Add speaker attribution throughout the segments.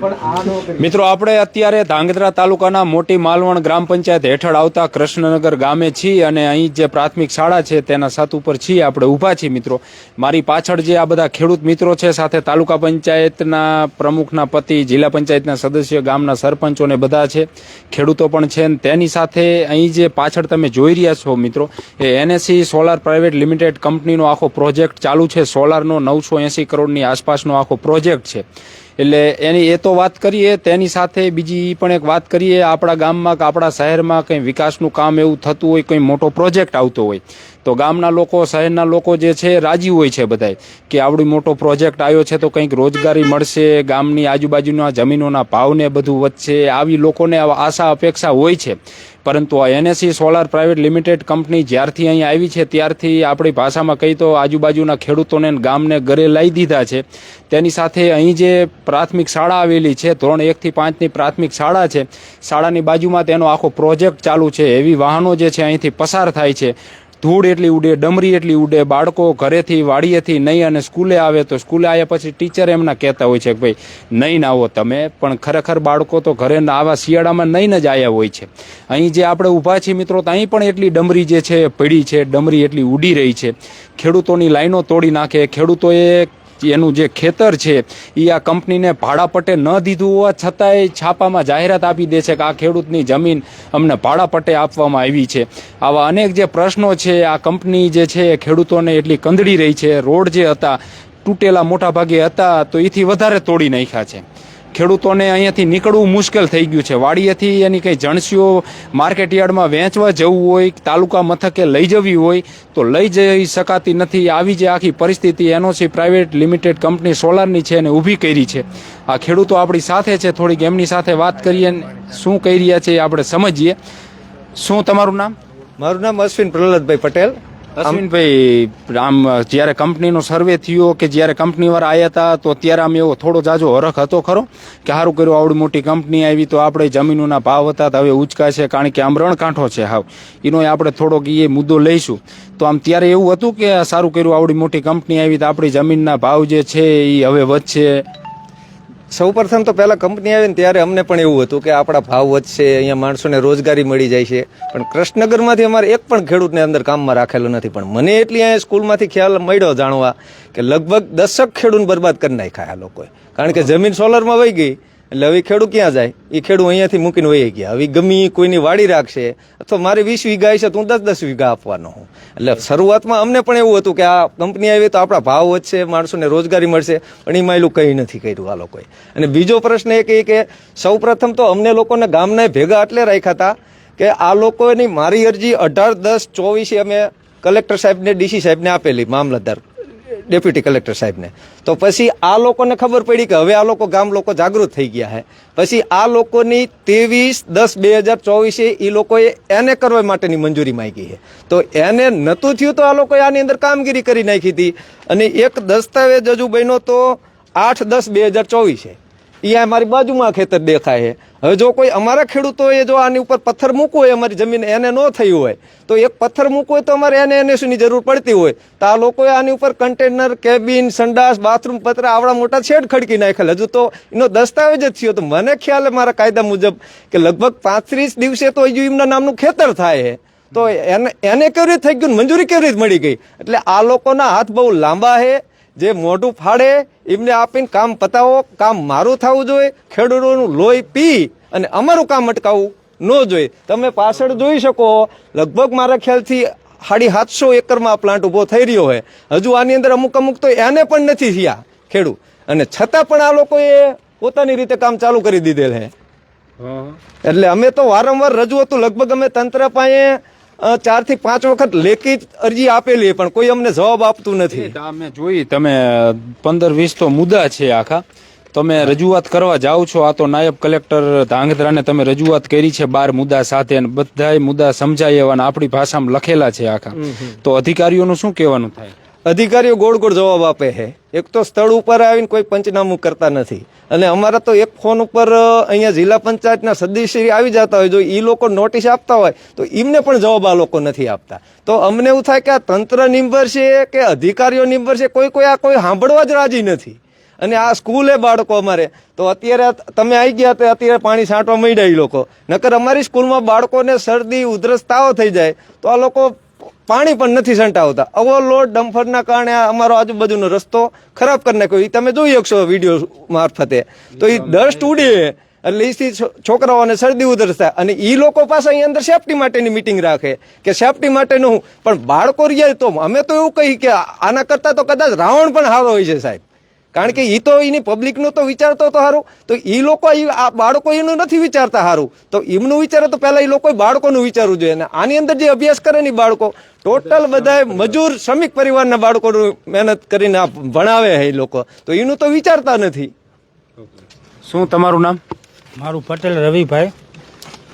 Speaker 1: મિત્રો, આપણે અત્યારે ધાંગધ્રા તાલુકાના મોટી માલવણ ગ્રામ પંચાયત હેઠળ આવતા કૃષ્ણનગર ગામે છીએ અને અહીં જે પ્રાથમિક શાળા છે તેના સાત ઉપર છીએ. આપણે ઊભા છીએ, મિત્રો. મારી પાછળ જે આ બધા ખેડૂત મિત્રો છે, સાથે તાલુકા પંચાયતના પ્રમુખના પતિ, જિલ્લા પંચાયતના સદસ્ય, ગામના સરપંચો ને બધા છે. ખેડૂતો પણ છે તેની સાથે અહીં જે પાછળ તમે જોઈ રહ્યા છો, મિત્રો, એ એનએસસી સોલાર પ્રાઇવેટ લિમિટેડ કંપનીનો આખો પ્રોજેક્ટ ચાલુ છે. સોલારનો નવસો એંસી કરોડની આસપાસનો આખો પ્રોજેક્ટ છે. એટલે એની એ તો વાત કરીએ, તેની સાથે બીજી પણ એક વાત કરીએ, આપણા ગામમાં કે આપણા શહેરમાં કંઈ વિકાસનું કામ એવું થતું હોય, કંઈ મોટો પ્રોજેક્ટ આવતો હોય તો ગામના લોકો, શહેરના લોકો જે છે, રાજી હોય છે બધાય કે આવડી મોટો પ્રોજેક્ટ આવ્યો છે તો કંઈક રોજગારી મળશે, ગામની આજુબાજુના જમીનોના ભાવને બધું વધશે, આવી લોકોને આશા, અપેક્ષા હોય છે. પરંતુ આ NSC solar private limited company જ્યારથી અહીં આવી છે, ત્યારથી આપણી ભાષામાં કહી તો આજુબાજુના ખેડૂતોને ગામને ઘરે લાવી દીધા છે. તેની સાથે અહીં જે પ્રાથમિક શાળા આવેલી છે, ધોરણ એકથી પાંચની પ્રાથમિક શાળા છે, શાળાની બાજુમાં તેનો આખો પ્રોજેક્ટ ચાલુ છે. એવી વાહનો જે છે અહીંથી પસાર થાય છે. ધૂળ એટલી ઉડે, ડમરી એટલી ઉડે, બાળકો ઘરેથી, વાડીએથી નહીં અને સ્કૂલે આવે તો સ્કૂલે આવ્યા પછી ટીચર એમના કહેતા હોય છે કે ભાઈ, નહીં આવો તમે. પણ ખરેખર બાળકો તો ઘરે આવા શિયાળામાં નહીં જ આવ્યા હોય છે. અહીં જે આપણે ઊભા છીએ મિત્રો, તો અહીં પણ એટલી ડમરી જે છે, પડી છે, ડમરી એટલી ઉડી રહી છે. ખેડૂતોની લાઈનો તોડી નાખે, ખેડૂતોએ એનું જે ખેતર છે એ આ કંપનીને ભાડાપટે ન દીધું હોવા છતાંય છાપામાં જાહેરાત આપી દે છે કે આ ખેડૂતની જમીન અમને ભાડાપટે આપવામાં આવી છે. આવા અનેક જે પ્રશ્નો છે, આ કંપની જે છે, એ ખેડૂતોને એટલી કંદડી રહી છે. રોડ જે હતા, તૂટેલા મોટા ભાગે હતા, તો એથી વધારે તોડી નાખ્યા છે. ખેડૂતોને અહીંયાથી નીકળવું મુશ્કેલ થઈ ગયું છે. વાડીએથી એની કંઈ જણસીઓ માર્કેટ યાર્ડમાં વેચવા જવું હોય, તાલુકા મથકે લઈ જવી હોય, તો લઈ જઈ શકાતી નથી. આવી જે આખી પરિસ્થિતિ એનઓસી પ્રાઇવેટ લિમિટેડ કંપની સોલારની છે એને ઊભી કરી છે. આ ખેડૂતો આપણી સાથે છે. થોડીક એમની સાથે વાત કરીએ શું કહી રહ્યા છે એ આપણે સમજીએ. શું તમારું નામ?
Speaker 2: મારું નામ અશ્વિન પ્રહલાદભાઈ પટેલ.
Speaker 1: અશ્વિનભાઈ આમ જ્યારે કંપનીનો સર્વે થયો કે જ્યારે કંપનીવાળા આવ્યા હતા, તો ત્યારે આમ એવો થોડો જાજો હરખ હતો ખરો? કે સારું કર્યું, આવડી મોટી કંપની આવી, તો આપણે જમીનોના ભાવ હતા, તો હવે ઉચકા છે, કારણ કે આમ રણકાંઠો છે હાવ. એનો આપણે થોડોક એ મુદ્દો લઈશું. તો આમ ત્યારે એવું હતું કે સારું કર્યું, આવડી મોટી કંપની આવી, તો આપણી જમીનના ભાવ જે છે એ હવે વધશે?
Speaker 2: સૌ પ્રથમ તો પહેલા કંપની આવી ને ત્યારે અમને પણ એવું હતું કે આપણા ભાવ વધશે, અહીંયા માણસોને રોજગારી મળી જાય છે પણ કૃષ્ણનગરમાંથી અમારે એક પણ ખેડૂતને અંદર કામમાં રાખેલો નથી. પણ મને એટલી અહીંયા સ્કૂલમાંથી ખ્યાલ મળ્યો જાણવા કે લગભગ દસક ખેડૂત બરબાદ કરી નાખ્યા આ લોકોએ. કારણ કે જમીન સોલરમાં વહી ગઈ એટલે હવે ખેડૂત ક્યાં જાય? એ ખેડૂ અહીંયાથી મૂકીને વહી ગયા. હવે ગમી કોઈની વાડી રાખશે, અથવા મારે વીસ વીઘા છે તો હું દસ દસ વીઘા આપવાનો હું. એટલે શરૂઆતમાં અમને પણ એવું હતું કે આ કંપની આવી તો આપણા ભાવ વધશે, માણસોને રોજગારી મળશે, પણ એમાં એલું કંઈ નથી કર્યું આ લોકોએ. અને બીજો પ્રશ્ન એ કે સૌ પ્રથમ તો અમને લોકોને ગામના ભેગા એટલે રાખ્યા હતા કે આ લોકોની મારી અરજી અઢાર દસ ચોવીસે અમે કલેક્ટર સાહેબને, ડીસી સાહેબને આપેલી, મામલતદાર ડેપ્યુટી કલેક્ટર સાહેબને. તો પછી આ લોકોને ખબર પડી કે હવે આ લોકો ગામ લોકો જાગૃત થઈ ગયા છે પછી આ લોકોની ત્રેવીસ દસ બે હજાર ચોવીસે એ લોકોએ એને કરવા માટેની મંજૂરી માંગી છે તો એને નહોતું થયું તો આ લોકોએ આની અંદર કામગીરી કરી નાખી હતી. અને એક દસ્તાવેજ હજુ બન્યો તો આઠ દસ બે હજાર ચોવીસે. એ અમારી બાજુમાં ખેતર દેખાય છે. હવે જો કોઈ અમારા ખેડૂતોએ જો આની ઉપર પથ્થર મૂકવો હોય, અમારી જમીન એને ન થઈ હોય, તો એક પથ્થર મૂકવો હોય તો અમારે એને એનએસની જરૂર પડતી હોય? તો આ લોકોએ આની ઉપર કન્ટેનર કેબિન સંડાસ બાથરૂમ પત્ર, આવડા મોટા છેડ ખડકી નાખેલ હજુ તો એનો દસ્તાવેજ જ થયો. તો મને ખ્યાલ મારા કાયદા મુજબ કે લગભગ પાંત્રીસ દિવસે તો હજુ એમના નામનું ખેતર થાય છે. તો એને એને કેવી રીતે થઈ ગયું? મંજૂરી કેવી રીતે મળી ગઈ? એટલે આ લોકોના હાથ બહુ લાંબા છે. જે મોઢું ફાડે એમને આપીને કામ પતાવો કામ મારું થવું જોઈએ ખેડૂતોનું લોહી પી અને અમારું કામ અટકાવવું ન જોઈએ. તમે પાછળ જોઈ શકો લગભગ મારા ખ્યાલથી સાડી સાતસો એકરમાં આ પ્લાન્ટ ઊભો થઈ રહ્યો હોય હજુ આની અંદર અમુક અમુક તો એને પણ નથી થયા ખેડૂત. અને છતાં પણ આ લોકોએ પોતાની રીતે કામ ચાલુ કરી દીધેલ છે. એટલે અમે તો વારંવાર રજૂઆતો લગભગ અમે તંત્ર પાસે ચારથી પાંચ વખત લેખિત અરજી આપેલી પણ કોઈ અમને જવાબ આપતું નથી.
Speaker 1: અમે જોઈ તમે પંદર વીસ તો મુદ્દા છે આખા. તમે રજૂઆત કરવા જાઓ છો આ તો નાયબ કલેક્ટર ધાંગધ્રાને તમે રજૂઆત કરી છે બાર મુદ્દા સાથે અને બધાય મુદ્દા સમજાય એવા આપણી ભાષામાં લખેલા છે આખા. તો અધિકારીઓનું શું કહેવાનું થાય?
Speaker 2: અધિકારીઓ ગોળ ગોળ જવાબ આપે છે. એક તો સ્થળ ઉપર આવીને કોઈ પંચનામું કરતા નથી. અને અમારા તો એક ફોન ઉપર અહીંયા જિલ્લા પંચાયતના સદસ્ય આવી જતા હોય, જો એ લોકો નોટિસ આપતા હોય, તો એમને પણ જવાબ આ લોકો નથી આપતા. તો અમને એવું થાય કે આ તંત્ર નિંબર છે કે અધિકારીઓ નિંબર છે? કોઈ કોઈ આ કોઈ સાંભળવા જ રાજી નથી. અને આ સ્કૂલે બાળકો અમારે. તો અત્યારે તમે આવી ગયા તો અત્યારે પાણી છાંટવા માંડ્યા એ લોકો. નકર અમારી સ્કૂલમાં બાળકોને શરદી, ઉધરસ તાવ થઈ જાય. તો આ લોકો પાણી પણ નથી છંટાવતા ઓવરલોડ ડમ્ફરના કારણે અમારો આજુબાજુનો રસ્તો ખરાબ કરી નાખ્યો. એ તમે જોઈ શકશો વીડિયો મારફતે. તો એ ડસ્ટ ઉડે એટલે એથી છોકરાઓને શરદી ઉધરસ થાય અને એ લોકો પાસે અહીં અંદર સેફટી માટેની મિટિંગ રાખે કે સેફટી માટેનું પણ બાળકો રહીએ તો અમે તો એવું કહી કે આના કરતાં તો કદાચ રાવણ પણ સારો હોય છે સાહેબ. કારણ કે એ તો એની પબ્લિકનું તો વિચારતો તો સારું તો એ લોકો આ બાળકો એનું નથી વિચારતા સારું તો એમનું વિચારે તો પહેલાં એ લોકોએ બાળકોનું વિચારવું જોઈએ. અને આની અંદર જે અભ્યાસ કરે ને બાળકો ટોટલ બધાય મજૂર શ્રમિક પરિવારના બાળકોનું મહેનત કરીને આ ભણાવે છે એ લોકો. તો એનું તો વિચારતા નથી.
Speaker 1: શું તમારું નામ?
Speaker 3: મારું પટેલ રવિભાઈ.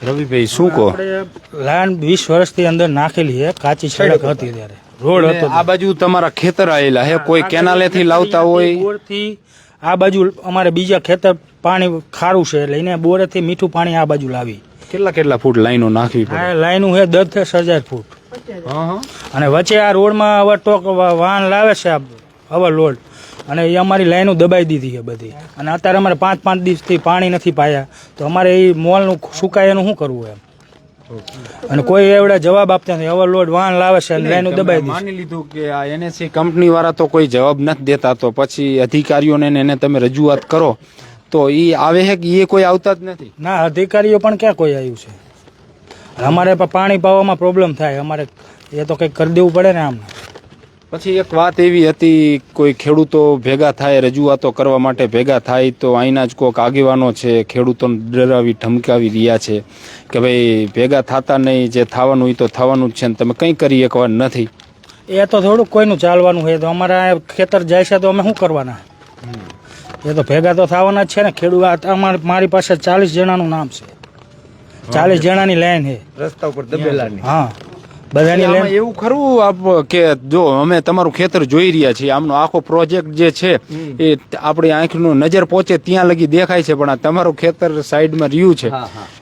Speaker 1: રવિભાઈ શું કહો?
Speaker 3: આપણે લાઈન વીસ વર્ષથી અંદર નાખેલી છે. કાચી સડક હતી ત્યારે. રોડ હતો
Speaker 1: આ બાજુ તમારા ખેતર આવેલા હે? કોઈ કેનાલેથી લાવતા હોય?
Speaker 3: આ બાજુ અમારે બીજા ખેતર પાણી ખારું છે એટલે એને બોરેથી મીઠું પાણી આ બાજુ લાવી.
Speaker 1: કેટલા કેટલા ફૂટ લાઈનો નાખવી પડે?
Speaker 3: લાઈનો હે છે દસ હજાર ફૂટ. અને વચ્ચે આ રોડમાં હવે ટોક વાહન લાવે છે હવે લોડ. અને એ અમારી લાઈનો દબાઈ દીધી છે બધી. અને અત્યારે અમારે પાંચ પાંચ દિવસથી પાણી નથી પાયા. તો અમારે એ મોલનું સુકાય એનું શું કરવું એમ? અને કોઈ એવડા જવાબ આપતા નથી ઓવરલોડ વાહન લાવે છે અને લાઈનો દબાઈ
Speaker 1: માની લીધું કે આ એનએસસી કંપની વાળા તો કોઈ જવાબ નથી દેતા તો પછી અધિકારીઓને એને તમે રજૂઆત કરો તો એ આવે છે કે એ કોઈ આવતા જ નથી?
Speaker 3: ના અધિકારીઓ પણ ક્યાં કોઈ આવ્યું છે? અમારે પણ પાણી પાવામાં પ્રોબ્લેમ થાય. અમારે એ તો કંઈક કરી દેવું પડે ને આમ.
Speaker 1: પછી એક વાત એવી હતી કોઈ ખેડૂતો ભેગા થાય રજૂઆતો કરવા માટે ભેગા થાય તો અહીંના જ કોઈક આગેવાનો છે ખેડૂતોને ડરાવી ઠમકાવી રહ્યા છે કે ભાઈ ભેગા થતા નહીં જે થવાનું એ તો થવાનું જ છે ને તમે કંઈ કરી એકવાર નથી.
Speaker 3: એ તો થોડુંક કોઈનું ચાલવાનું હોય તો અમારે ખેતર જાય છે તો અમે શું કરવાના? એ તો ભેગા તો થવાના જ છે ને ખેડૂત આ અમારે મારી પાસે ચાલીસ જણાનું નામ છે. ચાલીસ જણાની લાઈન છે.
Speaker 2: રસ્તા ઉપર દબેલાની.
Speaker 3: હા. બધાની
Speaker 1: એવું ખરું આપ કે જો અમે તમારું ખેતર જોઈ રહ્યા છીએ આમનો આખો પ્રોજેક્ટ જે છે એ આપણી આંખનું નજર પહોંચે ત્યાં લગી દેખાય છે પણ આ તમારું ખેતર સાઈડમાં રહ્યું છે.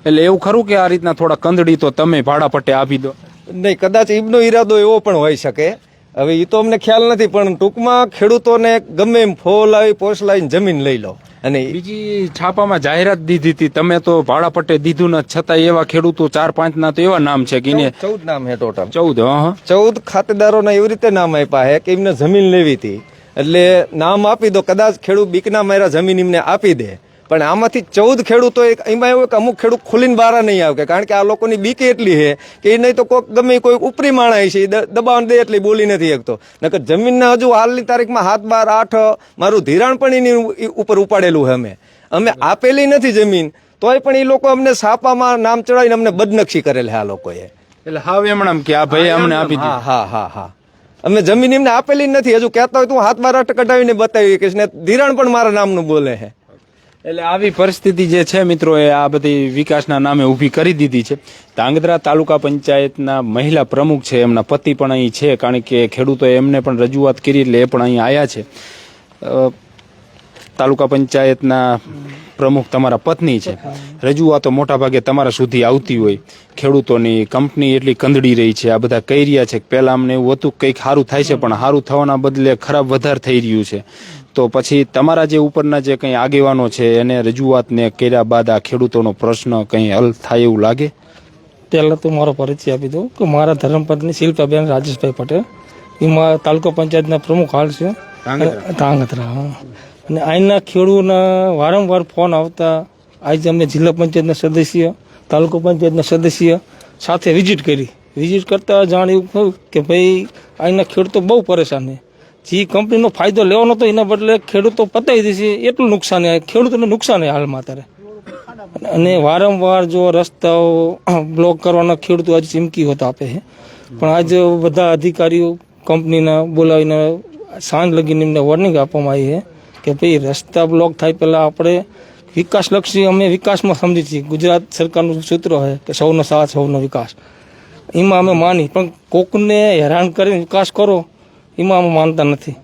Speaker 1: એટલે એવું ખરું કે આ રીતના થોડા કંદડી તો તમે ભાડા પટ્ટે આપી દો?
Speaker 2: નહીં કદાચ એમનો ઈરાદો એવો પણ હોઈ શકે હવે એ તો અમને ખ્યાલ નથી પણ ટૂંકમાં ખેડૂતોને ગમે એમ ફોલ આવી પોસ લાવીને જમીન લઈ લો. અને
Speaker 1: બીજી છાપામાં જાહેરાત દીધી હતી તમે તો ભાડા પટ્ટે દીધું ન છતાં એવા ખેડૂતો ચાર પાંચ ના તો એવા નામ છે કે
Speaker 2: ચૌદ નામ હે ટોટલ
Speaker 1: ચૌદ
Speaker 2: ચૌદ ખાતેદારોના એવી રીતે નામ આપ્યા છે કે એમને જમીન લેવી હતી. એટલે નામ આપી દો કદાચ ખેડૂત બીકના મારા જમીન એમને આપી દે. પણ આમાંથી ચૌદ ખેડૂતો એક એમાં એવું કે અમુક ખેડૂત ખુલીને બહાર નહીં આવે કારણ કે આ લોકોની બીક એટલી છે કે એ નહીં તો કોઈક ગમે કોઈ ઉપરી માણા છે એ દબાણ દે એટલી બોલી નથી શકતો. નકર જમીનના હજુ હાલની તારીખમાં હાથ બાર આઠ મારું ધિરાણ પણ એની ઉપર ઉપાડેલું છે અમે. અમે આપેલી નથી જમીન તોય પણ એ લોકો અમને સાપામાં નામ ચડાવીને અમને બદનક્ષી કરેલ છે આ લોકોએ.
Speaker 1: એટલે હાવ એમણામ કે આ ભાઈ અમને આપી
Speaker 2: હા હા હા હા. અમે જમીન એમને આપેલી નથી. હજુ કહેતા હોય તો હાથ બાર આઠ કઢાવીને બતાવી કે ને ધિરાણ પણ મારા નામનું બોલે છે.
Speaker 1: એટલે આવી પરિસ્થિતિ જે છે મિત્રો એ આ બધી વિકાસના નામે ઊભી કરી દીધી છે. ધાંગધ્રા તાલુકા પંચાયતના મહિલા પ્રમુખ છે, એમના પતિ પણ અહીં છે, કારણ કે ખેડૂતોએ એમને પણ રજૂઆત કરી એટલે એ પણ અહીં આવ્યા છે. તાલુકા પંચાયતના પ્રમુખ તમારા પત્ની છે. રજૂઆતો મોટા ભાગે તમારા સુધી આવતી હોય. ખેડૂતોની કંપની એટલી કંદડી રહી છે, આ બધા કહી રહ્યા છે કે પહેલાં અમને એવું હતું કંઈક સારું થાય છે, પણ સારું થવાના બદલે ખરાબ વધારે થઈ રહ્યું છે. તો પછી તમારા જે ઉપરના જે કંઈ આગેવાનો છે એને રજૂઆતને કર્યા બાદ આ ખેડૂતોનો પ્રશ્ન કંઈ હલ થાય એવું લાગે?
Speaker 4: પહેલાં તો મારો પરિચય આપી દઉં કે મારા ધર્મપત્ની શિલ્પાબેન રાજેશભાઈ પટેલ. એ મારા તાલુકા પંચાયતના પ્રમુખ હાલ છે. ધાંગધ્રા. હા. અને અહીંના ખેડૂતોના વારંવાર ફોન આવતા આજે અમને જિલ્લા પંચાયતના સદસ્ય તાલુકા પંચાયતના સદસ્ય સાથે વિઝિટ કરી. વિઝિટ કરતા જાણ એવું થયું કે ભાઈ અહીંના ખેડૂતો બહુ પરેશાન છે. જે, કંપનીનો ફાયદો લેવાનો હતો એના બદલે ખેડૂતો પતાવી દેશે, એટલું નુકસાન. ખેડૂતોને નુકસાન હાલમાં અત્યારે. અને વારંવાર જો રસ્તાઓ બ્લોક કરવાના ખેડૂતો આજે ચીમકી હોતા આપે છે. પણ આજે બધા અધિકારીઓ કંપનીના બોલાવીને સાંજ લગીને એમને વોર્નિંગ આપવામાં આવી છે કે ભાઈ, રસ્તા બ્લોક થાય પહેલાં આપણે વિકાસલક્ષી અમે વિકાસમાં સમજી છીએ. ગુજરાત સરકારનું સૂત્ર છે કે સૌનો સાથ, સૌનો વિકાસ. એમાં અમે માની, પણ કોકને હેરાન કરીને વિકાસ કરો એમાં અમે માનતા નથી.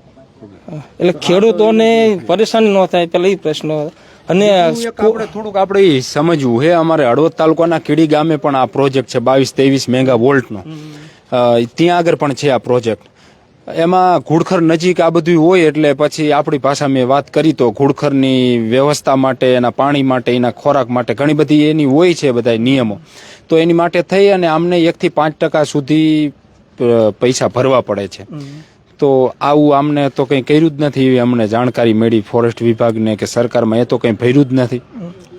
Speaker 4: એટલે ખેડૂતોને પરેશાની ન થાય પહેલાં એ પ્રશ્ન. અને
Speaker 1: થોડુંક આપણે સમજવું હે અમારે હળવદ તાલુકાના કીડી ગામે પણ આ પ્રોજેક્ટ છે બાવીસ ત્રેવીસ મેગા વોલ્ટનો ત્યાં આગળ પણ છે આ પ્રોજેક્ટ. એમાં ઘુડખર નજીક આ બધું હોય એટલે પછી આપણી ભાષા મેં વાત કરી તો ઘુડખરની વ્યવસ્થા માટે એના પાણી માટે એના ખોરાક માટે ઘણી બધી એની હોય છે બધા નિયમો. તો એની માટે થઈ અને આમને એકથી પાંચ ટકા સુધી પૈસા ભરવા પડે છે. તો આવું આમને તો કંઈ કર્યું જ નથી એવી અમને જાણકારી મળી ફોરેસ્ટ વિભાગને કે સરકારમાં એ તો કંઈ ભર્યું જ નથી.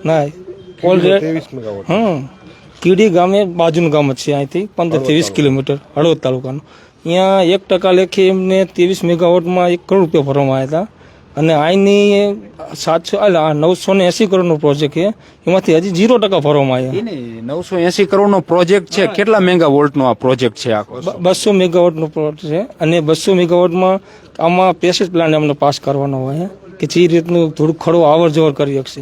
Speaker 4: ના હમ કીડી ગામે બાજુનું ગામ જ છે અહીંથી પંદરથી વીસ કિલોમીટર હળવદ તાલુકાનું. અહીંયા એક ટકા લેખી એમને ત્રેવીસ મેગાવોટમાં એક કરોડ રૂપિયા ભરવામાં આવ્યા હતા. અને અહીંની સાતસો એટલે નવસો ને એસી કરોડનો પ્રોજેક્ટ છે. એમાંથી હજી જીરો ટકા ભરવામાં આવ્યા.
Speaker 1: નવસો એસી કરોડનો પ્રોજેક્ટ છે. કેટલા મેગા વોલ્ટનો આ પ્રોજેક્ટ છે આખો?
Speaker 4: બસો મેગાવોટનો પ્રોજેક્ટ છે. અને બસો મેગાવોટમાં આમાં પેસેજ પ્લાન અમને પાસ કરવાનો હોય. કે જે રીતનું થોડુંક ખડો અવર જવર કરી શકશે.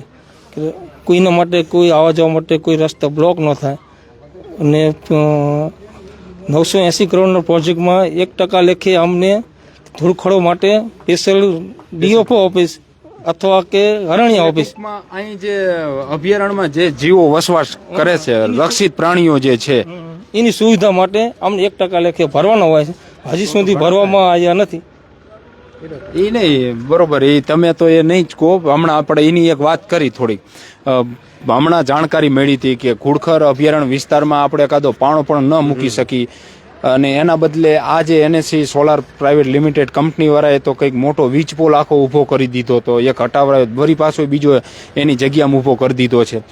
Speaker 4: કે કોઈના માટે કોઈ આવવા જવા માટે કોઈ રસ્તા બ્લોક ન થાય. અને નવસો એંસી કરોડના પ્રોજેક્ટમાં એક ટકા લેખે અમને થોડું ખડો માટે સ્પેશિયલ ડીઓફઓ ઓફિસ અથવા કે હરણિયા ઓફિસ
Speaker 1: અહીં જે અભયારણ્યમાં જે જીવો વસવાસ કરે છે રક્ષિત પ્રાણીઓ જે છે.
Speaker 4: એની સુવિધા માટે અમને એક ટકા લેખે ભરવાનો હોય છે. હજી સુધી ભરવામાં આવ્યા નથી.
Speaker 1: એ નહીં બરોબર એ તમે તો એ નહીં જ કહો. હમણાં આપણે એની એક વાત કરી થોડીક. હમણાં જાણકારી મળી હતી કે ઘુડખર અભયારણ્ય વિસ્તારમાં આપણે કાદો પાણો પણ ન મૂકી શકી અને એના બદલે આ જે એનએસસી સોલાર પ્રાઇવેટ લિમિટેડ કંપનીવાળાએ તો કંઈક મોટો વીજપોલ આખો ઊભો કરી દીધો તો એક હટાવડાયો વરી પાછો બીજો એની જગ્યામાં ઊભો કરી દીધો છે.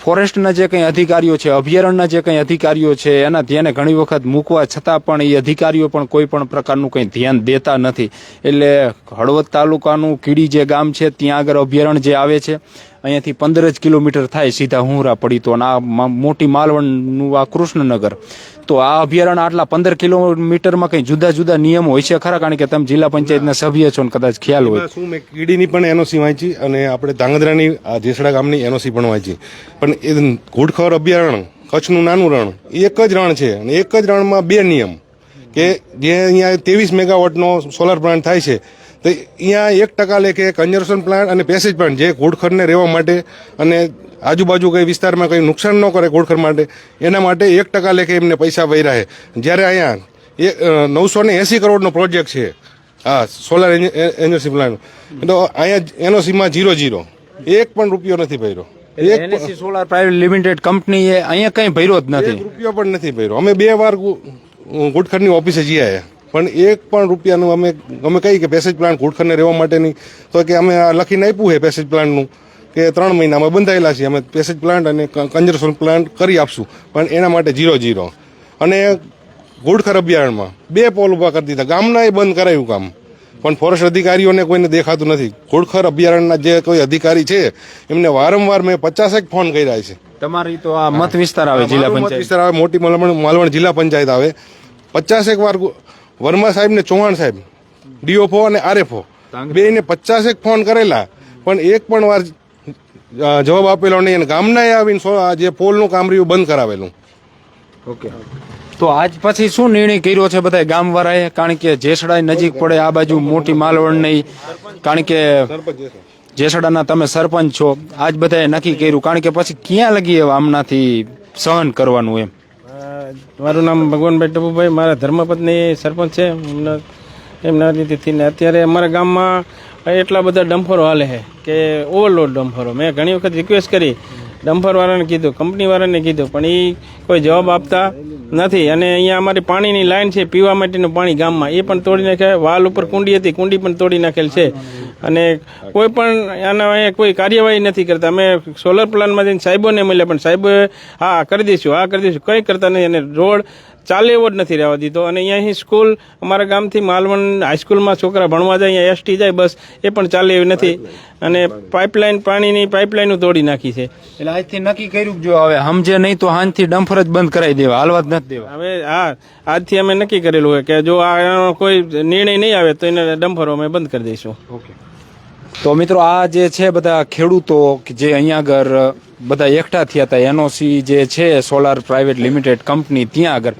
Speaker 1: ફોરેસ્ટના જે કંઈ અધિકારીઓ છે, અભયારણ્યના જે કંઈ અધિકારીઓ છે, એના ધ્યાને ઘણી વખત મૂકવા છતાં પણ એ અધિકારીઓ પણ કોઈ પણ પ્રકારનું કંઈ ધ્યાન દેતા નથી. એટલે હળવદ તાલુકાનું કીડી જે ગામ છે, ત્યાં આગળ અભયારણ્ય જે આવે છે અહીંયાથી પંદર જ કિલોમીટર થાય સીધા હુંરા પડી તો આ મોટી માલવણનું આ કૃષ્ણનગર. તો આ અભયારણ્ય આટલા પંદર કિલોમીટરમાં કંઈ જુદા જુદા નિયમો હોય છે ખરા? કારણ કે તમે જિલ્લા પંચાયતના સભ્ય છો કદાચ ખ્યાલ હોય.
Speaker 5: શું મેં કીડીની પણ એનઓસી વાંચી અને આપણે ધાંગધ્રાની જેસડા ગામની એનઓસી પણ વાંચી પણ એ ઘોડખર અભયારણ્ય, કચ્છનું નાનું રણ એક જ રણ છે અને એક જ રણમાં બે નિયમ. કે જે અહીંયા ત્રેવીસ મેગાવોટનો સોલાર પ્લાન્ટ થાય છે તો અહીંયા એક ટકા લેખે કન્ઝર્વેશન પ્લાન્ટ અને પેસેજ પ્લાન્ટ જે ઘોડખરને રહેવા માટે અને આજુબાજુ કઈ વિસ્તારમાં કંઈ નુકસાન ન કરે ઘોડખર માટે એના માટે એક ટકા લેખે એમને પૈસા ભર્યા છે જ્યારે અહીંયા એ નવસો ને એંસી કરોડનો પ્રોજેક્ટ છે હા સોલાર એનર્જી પ્લાન્ટ તો અહીંયા એનઓસીમાં જીરો જીરો એક પણ રૂપિયો નથી ભર્યો. એક
Speaker 1: NSC solar private limited company એ અહીંયા કંઈ ભર્યો જ નથી.
Speaker 5: રૂપિયો પણ નથી ભર્યો. અમે બે વાર ગુ- ઓફિસે જઈ આવ્યા પણ એક પણ રૂપિયાનું અમે અમે કહીએ કે પેસેજ પ્લાન્ટ ગુડખરને રહેવા માટેની. તો કે અમે આ લખીને આપ્યું છે પેસેજ પ્લાન્ટનું કે ત્રણ મહિનામાં બંધાયેલા છીએ અમે પેસેજ પ્લાન્ટ અને કન્ઝર્વેશન પ્લાન્ટ કરી આપશું પણ એના માટે જીરો જીરો અને ઘૂડખર અભયારણ્યમાં બે પોલ ઊભા કરી દીધા. ગામના એ બંધ કરાયું કામ. પણ ફોરેસ્ટ અધિકારીઓને કોઈને દેખાતું નથી. ઘોડખર અભયારણ્યના જે કોઈ અધિકારી છે એમને વારંવાર મેં પચાસેક ફોન કર્યા છે.
Speaker 1: તમારી તો આ મત વિસ્તાર આવે જિલ્લા પંચાયત.
Speaker 5: વિસ્તાર આવે મોટી માલવણ માલવણ જિલ્લા પંચાયત આવે. પચાસેક વાર વર્મા સાહેબ ને ચૌહાણ સાહેબ ડીઓફો અને આરએફઓ બે ને પચાસેક ફોન કરેલા પણ એક પણ વાર જવાબ આપેલો નહીં અને ગામના આવીને આ જે પોલનું કામ રહ્યું બંધ કરાવેલું.
Speaker 1: ઓકે. તો આજ પછી શું નિર્ણય કર્યો છે બધા ગામવાળાએ? કારણ કે જેસડા નજીક પડે આ બાજુ મોટી માલવણ નહીં. કારણ કે જેસડાના તમે સરપંચ છો. આજ બધાએ નક્કી કર્યું. કારણ કે પછી ક્યાં લગી આમનાથી સહન કરવાનું એમ?
Speaker 6: મારું નામ ભગવાનભાઈ ટપુભાઈ, મારા ધર્મપત્ની સરપંચ છે. એમના એમના અત્યારે અમારા ગામમાં એટલા બધા ડમ્ફરો હાલે છે કે ઓવરલોડ ડમ્ફરો. મેં ઘણી વખત રિક્વેસ્ટ કરી, ડમ્ફરવાળાને કીધું, કંપનીવાળાને કીધું, પણ એ કોઈ જવાબ આપતા નથી. અને અહીંયા અમારી પાણીની લાઈન છે, પીવા માટેનું પાણી ગામમાં. એ પણ તોડી નાખે, વાલ ઉપર કુંડી હતી, કુંડી પણ તોડી નાખેલ છે. અને કોઈ પણ આના અહીંયા કોઈ કાર્યવાહી નથી કરતા. અમે સોલર પ્લાનમાં જઈને સાહેબોને મળ્યા પણ સાહેબોએ હા કરી દઈશું હા કરી દઈશું. કંઈ કરતા નહીં. અને રોડ ચાલે એવો જ નથી રહેવા દીધો. અને અહીંયાથી સ્કૂલ અમારા ગામથી માલવણ હાઈસ્કૂલમાં છોકરા ભણવા જાય અહીંયા એસટી જાય બસ એ પણ ચાલે એવી નથી. અને પાઇપલાઇન પાણીની પાઇપલાઇન તોડી નાખી છે.
Speaker 1: એટલે આજથી નક્કી કર્યું જો હવે સમજે નહીં તો હાંજથી ડમ્ફર જ બંધ કરાવી દેવા હાલવા જ નથી દેવા.
Speaker 6: હવે હા આજથી અમે નક્કી કરેલું હોય કે જો આ કોઈ નિર્ણય નહીં આવે તો એને ડમ્ફરો અમે બંધ કરી દઈશું.
Speaker 1: તો મિત્રો આ જે છે બધા ખેડૂતો જે અહીંયા આગળ બધા એકઠા થયા હતા. એનઓસી જે છે, સોલાર પ્રાઇવેટ લિમિટેડ કંપની ત્યાં આગળ.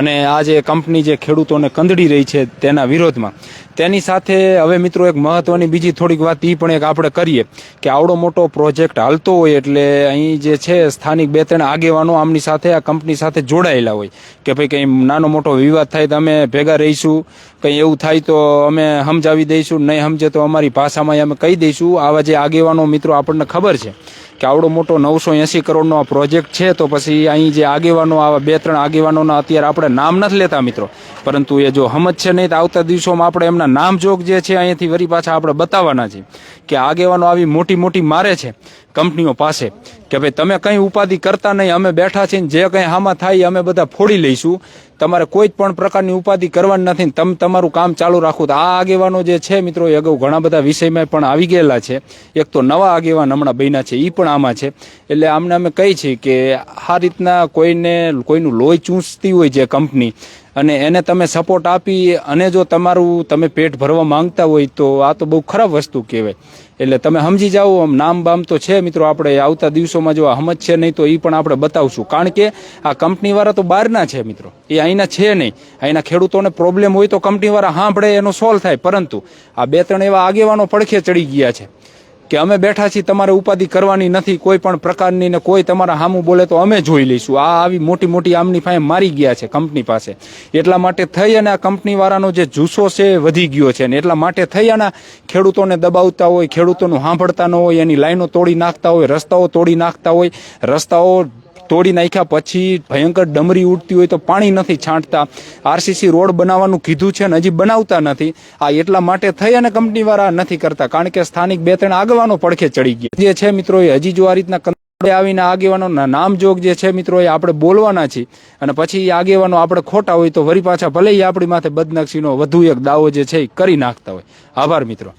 Speaker 1: અને આ જે કંપની જે ખેડૂતોને કંદડી રહી છે તેના વિરોધમાં. તેની સાથે હવે મિત્રો એક મહત્વની બીજી થોડીક વાત એ પણ એક આપણે કરીએ કે આવડો મોટો પ્રોજેક્ટ હાલતો હોય એટલે અહીં જે છે સ્થાનિક બે ત્રણ આગેવાનો આમની સાથે, આ કંપની સાથે જોડાયેલા હોય કે ભાઈ કંઈ નાનો મોટો વિવાદ થાય તો અમે ભેગા રહીશું, કંઈ એવું થાય તો અમે સમજાવી દઈશું, નહીં સમજે તો અમારી ભાષામાં અમે કહી દઈશું. આવા જે આગેવાનો મિત્રો આપણને ખબર છે. કે આવડો મોટો નવસો એંસી કરોડનો આ પ્રોજેક્ટ છે, તો પછી અહીં જે આગેવાનો, આવા બે ત્રણ આગેવાનોના અત્યારે આપણે નામ નથી લેતા મિત્રો. પરંતુ એ જો હમજ છે નહીં, તો આવતા દિવસોમાં આપણે એમના નામજોગ જે છે અહીંયાથી વરી પાછા આપણે બતાવવાના છે કે આગેવાનો આવી મોટી મોટી મારે છે. કંપનીઓ પાસે કે ભાઈ તમે કંઈ ઉપાધિ કરતા નહીં, અમે બેઠા છીએ જે કંઈ હામાં થાય અમે બધા ફોડી લઈશું. તમારે કોઈ પણ પ્રકારની ઉપાધિ કરવાની નથી તમે, તમારું કામ ચાલુ રાખો. તો આ આગેવાનો જે છે મિત્રો, એ અગાઉ ઘણા બધા વિષયમાં પણ આવી ગયેલા છે. એક તો નવા આગેવાન હમણાં બન્યા છે એ પણ આમાં છે. એટલે આમને અમે કહી છીએ કે આ રીતના કોઈને, કોઈનું લોહી ચૂંચતી હોય જે કંપની અને એને તમે સપોર્ટ આપી અને જો તમારું તમે પેટ ભરવા માંગતા હોય તો આ તો બહુ ખરાબ વસ્તુ કહેવાય. એટલે તમે સમજી જાઓ, આમ નામ બામ તો છે મિત્રો આપણે આવતા દિવસોમાં જો આ સમજ છે નહીં તો એ પણ આપણે બતાવશું. કારણ કે આ કંપનીવાળા તો બહારના છે મિત્રો. એ અહીંના છે નહીં. અહીંના ખેડૂતોને પ્રોબ્લેમ હોય તો કંપનીવાળા સાંભળે, એનો સોલ્વ થાય. પરંતુ આ બે ત્રણ એવા આગેવાનો પડખે ચડી ગયા છે. કે અમે બેઠા છીએ, તમારે ઉપાધિ કરવાની નથી, કોઈ પણ પ્રકારની ને કોઈ તમારા હામું બોલે તો અમે જોઈ લઈશું. આ આવી મોટી મોટી આમની પાસે મારી ગયા છે કંપની પાસે. એટલા માટે થઈ અને આ કંપનીવાળાનો જે જુસ્સો છે એ વધી ગયો છે ને એટલા માટે થઈ અને ખેડૂતોને દબાવતા હોય, ખેડૂતોનું સાંભળતા ન હોય, એની લાઈનો તોડી નાખતા હોય, રસ્તાઓ તોડી નાખતા હોય, રસ્તાઓ તોડી નાખ્યા પછી ભયંકર ડમરી ઉડતી હોય તો પાણી નથી છાંટતા. આરસીસી રોડ બનાવવાનું કીધું છે ને હજી બનાવતા નથી. આ એટલા માટે થઈ અને કંપનીવાળા નથી કરતા, કારણ કે સ્થાનિક બે ત્રણ આગેવાનો પડખે ચડી ગયા. જે છે મિત્રો હજી જો આ રીતના કંપની આવીને આગેવાનોના નામજોગ જે છે મિત્રો એ આપણે બોલવાના છીએ. અને પછી આગેવાનો આપણે ખોટા હોય તો વરી પાછા ભલે આપણી માથે બદનક્ષીનો વધુ એક દાવો જે છે એ કરી નાખતા હોય. આભાર મિત્રો.